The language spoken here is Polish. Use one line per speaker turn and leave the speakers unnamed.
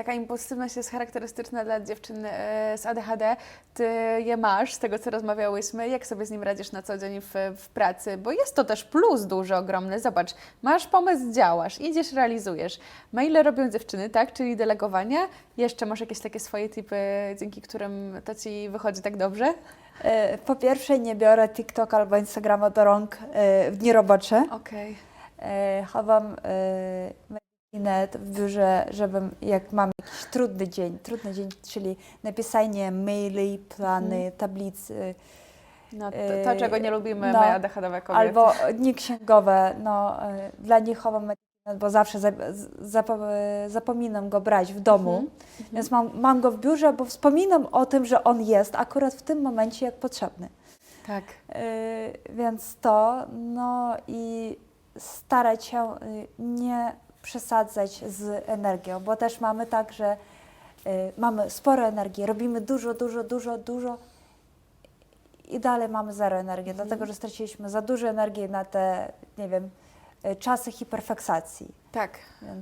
taka impulsywność jest charakterystyczna dla dziewczyn e, z ADHD. Ty je masz, z tego co rozmawiałyśmy. Jak sobie z nim radzisz na co dzień w, w pracy? Bo jest to też plus duży, ogromny. Zobacz, masz pomysł, działasz, idziesz, realizujesz. Maile robią dziewczyny, tak? Czyli delegowania. Jeszcze masz jakieś takie swoje typy, dzięki którym to Ci wychodzi tak dobrze?
E, Po pierwsze, nie biorę TikTok albo Instagrama do rąk e, w dni robocze.
Okej.
E, Chowam w biurze, żebym, jak mam jakiś trudny dzień, trudny dzień, czyli napisanie maili, plany, tablicy,
No, to, to, czego nie lubimy
no,
my ADHD kobiety.
albo dni księgowe, no, e, dla nich chowam bo zawsze za, zapo, zapominam go brać w domu,
Mhm.
więc mam, mam go w biurze, bo wspominam o tym, że on jest akurat w tym momencie, jak potrzebny.
Tak.
Y, więc to, no i starać się y, nie przesadzać z energią, bo też mamy tak, że y, mamy sporo energii, robimy dużo, dużo, dużo, dużo i dalej mamy zero energii, dlatego że straciliśmy za dużo energii na te, nie wiem, y, czasy hiperfeksacji.
Tak.
Więc